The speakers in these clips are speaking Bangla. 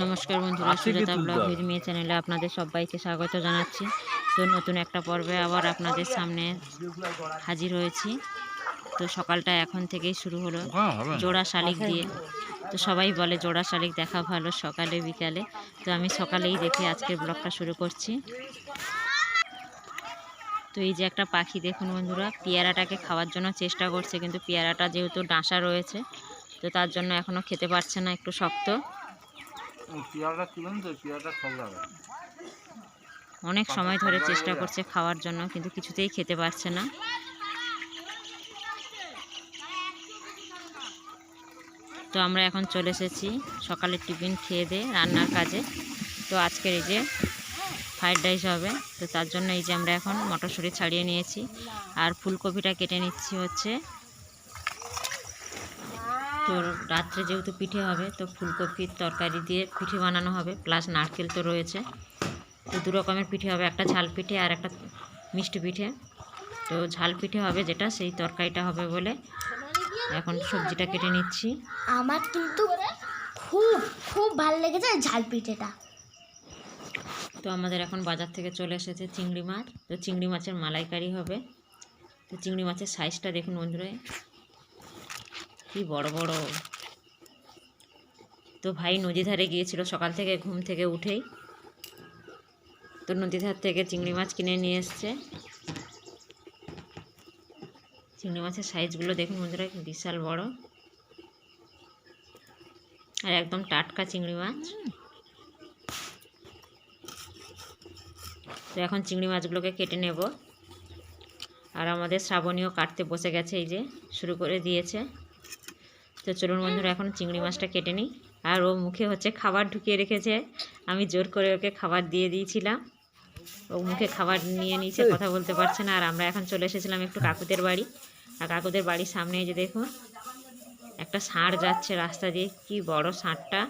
নমস্কার বন্ধুরা সুজাতা ব্লগ তুলতে চ্যানেলে আপনাদের সবাইকে স্বাগত জানাচ্ছি। তো নতুন একটা পর্বে আবার আপনাদের সামনে হাজির হয়েছি। তো সকালটা এখন থেকেই শুরু হলো হ্যাঁ জোড়া শালিক দিয়ে। তো সবাই বলে জোড়া শালিক দেখা ভালো সকালে বিকালে। তো আমি সকালেই দেখে আজকের ব্লগটা শুরু করছি। তো এই যে একটা পাখি দেখুন বন্ধুরা পেয়ারাটাকে খাওয়ার জন্য চেষ্টা করছে কিন্তু পেয়ারাটা যেহেতু ডাঁসা রয়েছে তো তার জন্য এখনও খেতে পারছে না একটু শক্ত। পেয়ারাটা তুলেন তো পেয়ারাটা সব অনেক সময় ধরে চেষ্টা করছে খাওয়ার জন্য কিন্তু কিছুতেই খেতে পারছে না। তো আমরা এখন চলে এসেছি সকালে টিফিন খেয়ে দিয়ে রান্নার কাজে। তো আজকের এই যে ফ্রাইড রাইস হবে তো তার জন্য এই যে আমরা এখন মটরশুঁটি ছাড়িয়ে নিয়েছি। আর ফুলকপিটা কেটে নিচ্ছি হচ্ছে তো রাত্রে যেহেতু পিঠে হবে তো ফুলকপির তরকারি দিয়ে পিঠে বানানো হবে প্লাস নারকেল তো রয়েছে। তো দু রকমের পিঠে হবে একটা ঝাল পিঠে আর একটা মিষ্টি পিঠে। তো ঝাল পিঠে হবে যেটা সেই তরকারিটা হবে বলে এখন সবজিটা কেটে নিচ্ছি। আমার কিন্তু খুব খুব ভালো লেগেছে ঝাল পিঠেটা। তো আমাদের এখন বাজার থেকে চলে এসেছে চিংড়ি মাছ। তো চিংড়ি মাছের মালাইকারি হবে। তো চিংড়ি মাছের সাইজটা দেখুন বন্ধুরা কি বড় বড়। তো ভাই নদী ধারে গিয়েছিল সকাল থেকে ঘুম থেকে উঠেই। তো নদী ধার থেকে চিংড়ি মাছ কিনে নিয়ে এসছে। চিংড়ি মাছের সাইজগুলো দেখুন বন্ধুরা বিশাল বড়। আর একদম টাটকা চিংড়ি মাছ। তো এখন চিংড়ি মাছগুলোকে কেটে নেব। আর আমাদের শ্রাবণীও কাটতে বসে গেছে এই যে, শুরু করে দিয়েছে। তো চলুন বন্ধুরা, এখন চিংড়ি মাছটা কেটে নিই। আর ও মুখে হচ্ছে খাবার ঢুকিয়ে রেখেছে। আমি জোর করে ওকে খাবার দিয়ে দিয়েছিলাম। ও মুখে খাবার নিয়ে নিয়েছে, কথা বলতে পারছে না। আর আমরা এখন চলে এসেছিলাম একটু কাকুদের বাড়ি। আর কাকুদের বাড়ির সামনে যে দেখুন, একটা ষাঁড় যাচ্ছে রাস্তা দিয়ে। কি বড় ষাঁড়টা।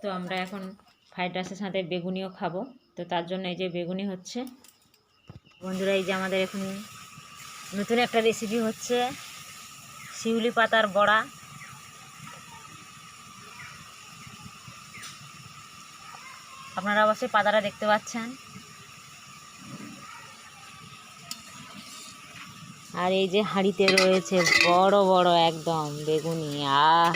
তো আমরা এখন ফ্রাইড রাইসের সাথে বেগুনিও খাব। তো তার জন্য এই যে বেগুনি হচ্ছে। বন্ধুরা, এই যে আমাদের এখন নতুন একটা রেসিপি হচ্ছে শিউলি পাতার বড়া। আপনারা অবশ্যই পাতাটা দেখতে পাচ্ছেন। আর এই যে হাঁড়িতে রয়েছে বড় বড় একদম বেগুনি। আহ,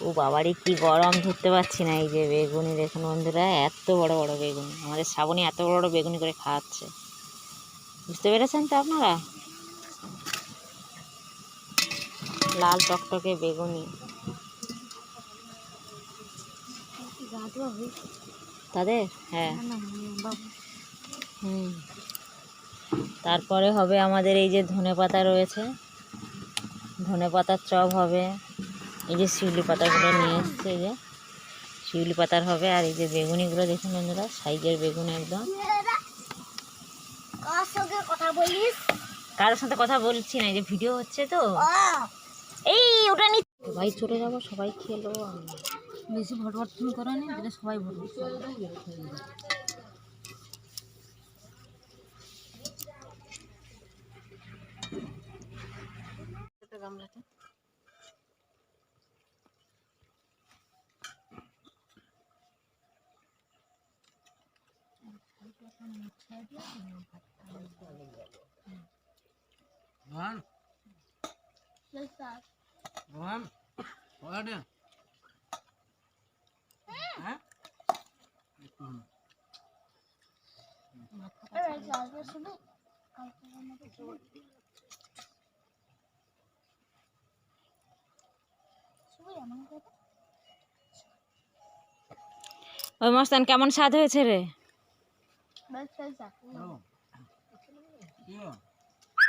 ও বাবারই কি গরম, ধরতে পারছি না এই যে বেগুনি। দেখুন বন্ধুরা, এত বড় বড় বেগুনি। আমাদের শ্রাবণী এত বড় বড় বেগুনি করে খাওয়াচ্ছে। বুঝতে পেরেছেন তো আপনারা? লাল টকটকে বেগুনি। তাদের? হ্যাঁ। হুম। তারপরে হবে আমাদের এই যে ধনে পাতা রয়েছে। ধনে পাতার চপ হবে। এই যে শিউলি পাতাগুলো নিয়ে এসছে যে। শিউলি পাতার হবে আর এই যে বেগুনিগুলো দেখুন বন্ধুরা সাইজের বেগুন একদম। কার সঙ্গে কথা বলিস? কারোর সাথে কথা বলছি না এই যে ভিডিও হচ্ছে তো। এই ওটা নি সবাই চলে যাব সবাই খেলো বেশি ভট ভট তুমি করো নি তাহলে সবাই ভট গামলাটা রোহান রোহান ওয়াটে হ্যাঁ? ওই মস্তান কেমন স্বাদ হয়েছে রে?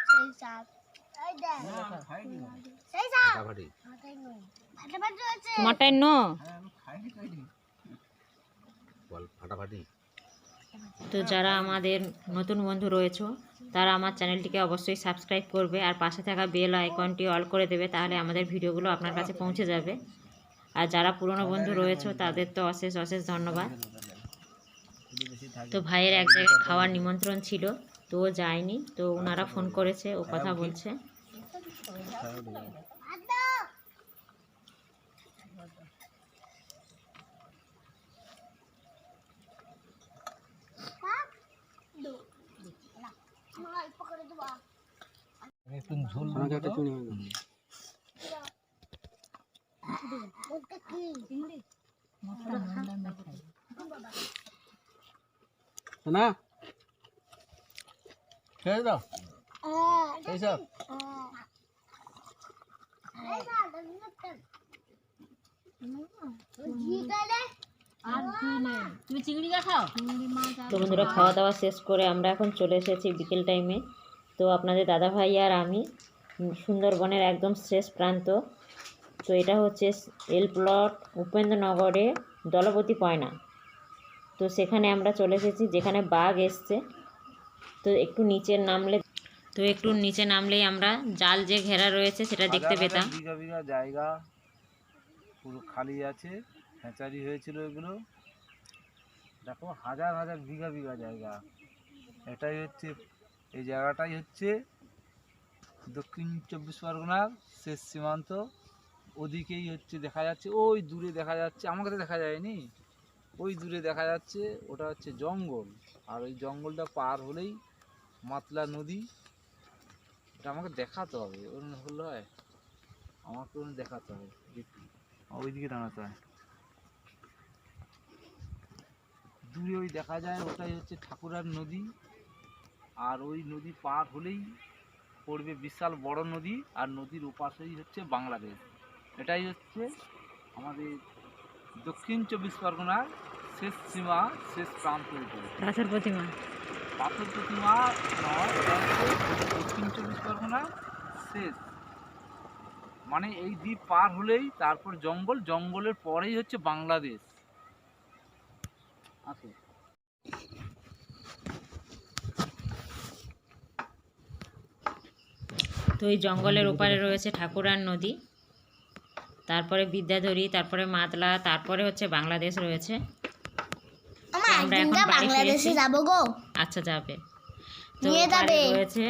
খাইনি। তোমারটাই নো। তো যারা আমাদের নতুন বন্ধু রয়েছে তারা আমার চ্যানেলটিকে অবশ্যই সাবস্ক্রাইব করবে আর পাশে থাকা বেল আইকনটি অল করে দেবে তাহলে আমাদের ভিডিওগুলো আপনার কাছে পৌঁছে যাবে। আর যারা পুরনো বন্ধু রয়েছে তাদের তো অশেষ অশেষ ধন্যবাদ। তো ভাইয়ের এক জায়গায় খাওয়ার নিমন্ত্রণ ছিল তো ও যায়নি তো ওনারা ফোন করেছে ও কথা বলছে। 가야 돼요. একদম ঝোল না খেয়ে দাও এইসব তো বন্ধুরা খাওয়া দাওয়া শেষ করে আমরা এখন চলে এসেছি বিকেল টাইমে তো আপনাদের দাদা ভাই আর আমি, সুন্দরবনের একদম শেষ প্রান্ত। তো এটা হচ্ছে এল প্লট উপেন্দ্রনগরে দলপতি পয়না। তো সেখানে আমরা চলে এসেছি, যেখানে বাঘ এসছে। তো একটু নিচে নামলে তো একটু নিচে নামলেই আমরা জাল যে ঘেরা রয়েছে সেটা দেখতে পেতাম। বিঘা বিঘা জায়গা পুরো খালি আছে হ্যাচারি হয়েছিল এগুলো। দেখো হাজার হাজার বিঘা বিঘা জায়গা। এটাই হচ্ছে এই জায়গাটাই হচ্ছে দক্ষিণ চব্বিশ পরগনার শেষ সীমান্ত। ওদিকেই হচ্ছে দেখা যাচ্ছে ওই দূরে দেখা যাচ্ছে আমাকে তো দেখা যায়নি। ওই দূরে দেখা যাচ্ছে ওটা হচ্ছে জঙ্গল। আর ওই জঙ্গলটা পার হলেই মাতলা নদী। এটা আমাকে দেখাতে হবে হলে হয়। আমাকে ওরকম দেখাতে হবে ওইদিকে দাঁড়াতে হয়। দূরে ওই দেখা যায়, ওটাই হচ্ছে ঠাকুরার নদী। আর ওই নদী পার হলেই পড়বে বিশাল বড় নদী, আর নদীর ওপাশেই হচ্ছে বাংলাদেশ। এটাই হচ্ছে আমাদের দক্ষিণ চব্বিশ পরগনার শেষ সীমা, শেষ প্রান্ত প্রতিমা। পাথর প্রতিমা দক্ষিণ চব্বিশ পরগনা, শেষ। মানে এই দ্বীপ পার হলেই তারপর জঙ্গল, জঙ্গলের পরেই হচ্ছে বাংলাদেশ। আছে তো এই জঙ্গলের ওপারে রয়েছে ঠাকুরার নদী। তারপরে বিদ্যাধরী, তারপরে মাতলা তারপরে হচ্ছে বাংলাদেশ রয়েছে। আমার এখন বাংলাদেশে। যাব গো। আচ্ছা যাবে। নিয়ে যাবে। রয়েছে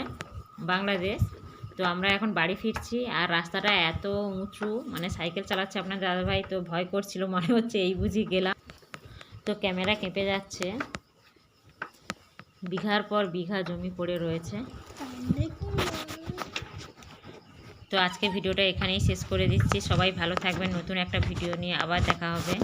বাংলাদেশ। তো আমরা এখন বাড়ি ফিরছি আর রাস্তাটা এত উঁচু মানে সাইকেল চালাচ্ছে আপনার দাদাভাই তো ভয় করছিল মনে হচ্ছে এই বুঝি গেলাম। তো ক্যামেরা কেঁপে যাচ্ছে। বিঘার পর বিঘা জমি পড়ে রয়েছে। তো আজকে ভিডিওটা এখানেই শেষ করে দিচ্ছি। সবাই ভালো থাকবেন। নতুন একটা ভিডিও নিয়ে আবার দেখা হবে।